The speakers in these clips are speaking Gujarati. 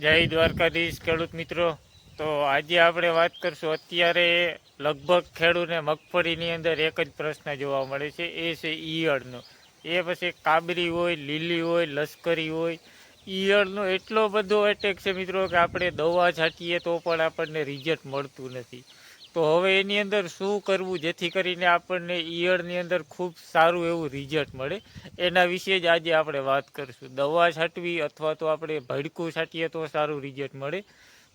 જય દ્વારકાધીશ, ખેડૂત મિત્રો. તો આજે આપણે વાત કરશું અત્યારે લગભગ ખેડૂતને મગફળીની અંદર એક જ પ્રશ્ન જોવા મળે છે. એ છે ઈયળનો. એ પછી કાબરી હોય, લીલી હોય, લશ્કરી હોય. ઈયળનો એટલો બધો એટેક છે મિત્રો કે આપણે દવા છાંટીએ તો પણ આપણને રિઝલ્ટ મળતું નથી. તો હવે એની અંદર શું કરવું? જેથી કરીને આપણને ઈયળની અંદર ખૂબ સારું એવું રિઝલ્ટ મળે. એના વિશે જ આજે આપણે વાત કરીશું. દવા છાંટવી અથવા તો આપણે ભડકું છાંટીએ તો સારું રિઝલ્ટ મળે.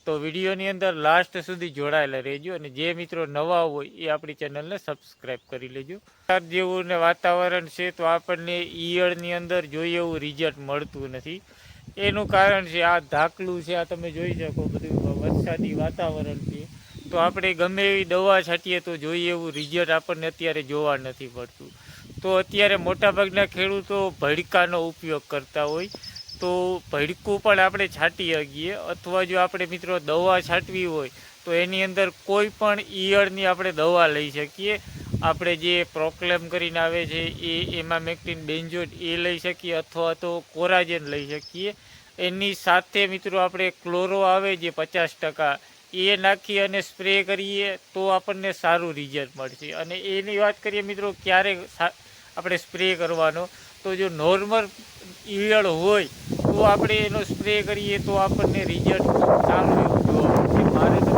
તો વિડીયોની અંદર લાસ્ટ સુધી જોડાયેલા રહેજો અને જે મિત્રો નવા હોય એ આપણી ચેનલને સબસ્ક્રાઈબ કરી લેજો. વરસાદ જેવું ને વાતાવરણ છે તો આપણને ઈયળની અંદર જોઈએ એવું રિઝલ્ટ મળતું નથી. એનું કારણ છે આ ધાકલું છે, આ તમે જોઈ શકો બધું. વરસાદી વાતાવરણ છે. તો આપણે ગમે એવી દવા છાંટીએ તો જોઈએ એવું રિઝલ્ટ આપણને અત્યારે જોવા નથી પડતું તો અત્યારે મોટાભાગના ખેડૂતો ભડકાનો ઉપયોગ કરતા હોય. તો ભડકું પણ આપણે છાંટી શકીએ અથવા જો આપણે મિત્રો દવા છાંટવી હોય, તો એની અંદર કોઈ પણ ઈયળની આપણે દવા લઈ શકીએ. આપણે જે પ્રોક્લેમ કરીને આવે છે, એ એમાં મેક્ટિન બેન્જોટ એ લઈ શકીએ અથવા તો કોરાજન લઈ શકીએ. એની સાથે મિત્રો આપણે ક્લોરો આવે જે પચાસ ટકા એ નાખી અને સ્પ્રે કરીએ તો આપણને સારું રિઝલ્ટ મળશે. અને એની વાત કરીએ મિત્રો, ક્યારે આપણે સ્પ્રે કરવાનો? તો જો નોર્મલ ઈયળ હોય, તો આપણે એનો સ્પ્રે કરીએ તો આપણને રિઝલ્ટ સારું જોવા મારે તો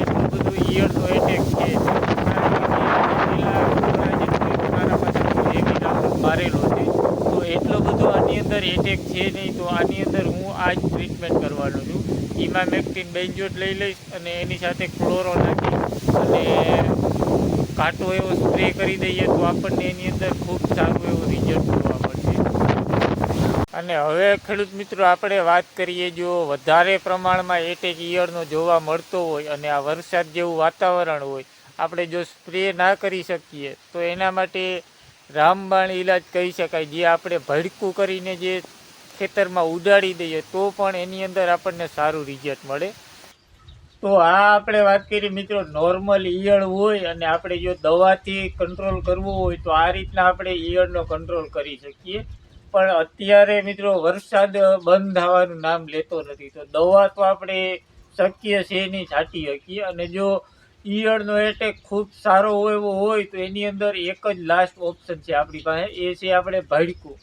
એટલું બધું ઈયળનો એટેક છે. મારેલો છે. તો એટલો બધો આની અંદર એટેક છે નહીં તો આની અંદર આ જ ટ્રીટમેન્ટ કરવાનો છું. એમાં મેક્ટિન બેન્જોટ લઈ લઈશ અને એની સાથે ક્લોરો નાખી અને કાંટો એવો સ્પ્રે કરી દઈએ તો આપણને એની અંદર ખૂબ સારું એવું રિઝલ્ટ જોવા મળશે. અને હવે ખેડૂત મિત્રો, આપણે વાત કરીએ જો વધારે પ્રમાણમાં એટેક ઈયળનો જોવા મળતો હોય અને આ વરસાદ જેવું વાતાવરણ હોય, આપણે જો સ્પ્રે ના કરી શકીએ તો એના માટે રામબાણ ઈલાજ કહી શકાય. જે આપણે ભડકું કરીને જે ખેતરમાં ઉડાડી દઈએ તો પણ એની અંદર આપણને સારું રિઝલ્ટ મળે. તો આ આપણે વાત કરી મિત્રો નોર્મલ ઈયળ હોય અને આપણે જો દવાથી કંટ્રોલ કરવું હોય તો આ રીતના આપણે ઈયળનો કંટ્રોલ કરી શકીએ. પણ અત્યારે મિત્રો, વરસાદ બંધ થવાનું નામ લેતો નથી. તો દવા તો આપણે શક્ય છે એની છાંટી શકીએ. અને જો ઈયળનો એટેક ખૂબ સારો એવો હોય તો એની અંદર એક જ લાસ્ટ ઓપ્શન છે આપણી પાસે, એ છે આપણે ભડકું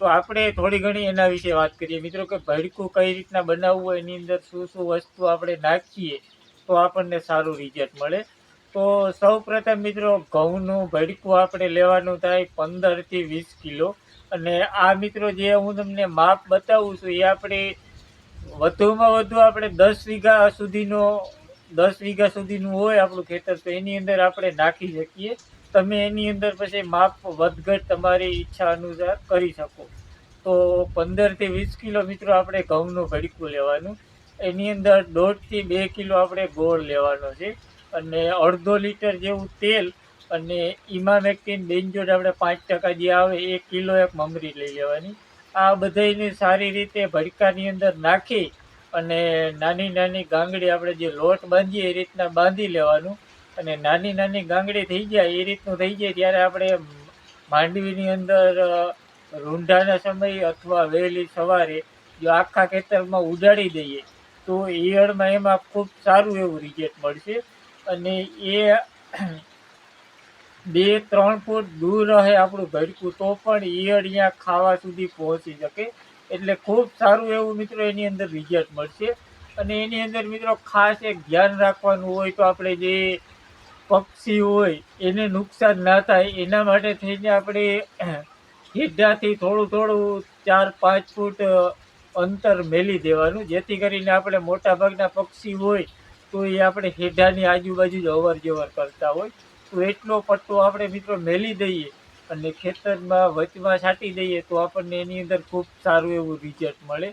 તો આપણે થોડી ઘણી એના વિશે વાત કરીએ. મિત્રો, કે ભડકું કઈ રીતના બનાવવું એની અંદર શું શું વસ્તુ આપણે નાખીએ, તો આપણને સારું રિઝલ્ટ મળે. તો સૌ પ્રથમ મિત્રો, ઘઉંનું ભડકું આપણે લેવાનું થાય પંદરથી વીસ કિલો. અને આ મિત્રો, જે હું તમને માપ બતાવું છું, એ આપણે વધુમાં વધુ આપણે દસ વીઘા સુધીનો, દસ વીઘા સુધીનું હોય આપણું ખેતર, તો એની અંદર આપણે નાખી શકીએ. તમે એની અંદર પછી માપ વધઘટ તમારી ઈચ્છા અનુસાર કરી શકો. તો પંદરથી વીસ કિલો મિત્રો આપણે ઘઉંનું ભડકું લેવાનું. એની અંદર દોઢથી બે કિલો આપણે ગોળ લેવાનો છે. અને અડધો લીટર જેવું તેલ અને ઇમામેક્ટિન બેન્જોડ આપણે પાંચ ટકા જે આવે એ કિલો એક મમરી લઈ લેવાની. આ બધાયને સારી રીતે ભડકાની અંદર નાખી અને નાની નાની ગાંગડી આપણે જે લોટ બાંધીએ એ રીતના બાંધી લેવાનું. અને નાની નાની ગાંગડી થઈ જાય, એ રીતનું થઈ જાય, ત્યારે આપણે માંડવીની અંદર રૂંઢાના સમયે અથવા વહેલી સવારે જો આખા ખેતરમાં ઉડાડી દઈએ, તો ઈયળમાં એમાં ખૂબ સારું એવું રિઝલ્ટ મળશે. અને એ બે ત્રણ ફૂટ દૂર રહે આપણું ભડકું, તો પણ ઈયળ અહીંયા ખાવા સુધી પહોંચી શકે. એટલે ખૂબ સારું એવું મિત્રો એની અંદર રિઝલ્ટ મળશે. અને એની અંદર મિત્રો ખાસ એક ધ્યાન રાખવાનું હોય તો આપણે જે પક્ષી હોય, એને નુકસાન ના થાય, એના માટે થઈને આપણે હિડાથી થોડું થોડું ચાર, પાંચ ફૂટ અંતર મેલી દેવાનું. જેથી કરીને આપણે મોટાભાગના પક્ષી હોય, તો એ આપણે હેઢાની આજુબાજુ જ અવર જવર કરતા હોય. તો એટલો પટ્ટો આપણે મિત્રો મેલી દઈએ અને ખેતરમાં વચમાં છાંટી દઈએ, તો આપણને એની અંદર ખૂબ સારું એવું રિઝલ્ટ મળે.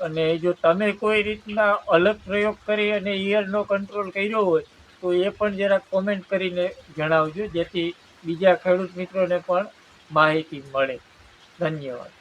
અને જો તમે કોઈ રીતના અલગ પ્રયોગ કરી અને ઈયરનો કંટ્રોલ કર્યો હોય તો એ પણ જરાક કોમેન્ટ કરીને જણાવજો, જેથી બીજા ખેડૂત મિત્રોને પણ માહિતી મળે. ધન્યવાદ.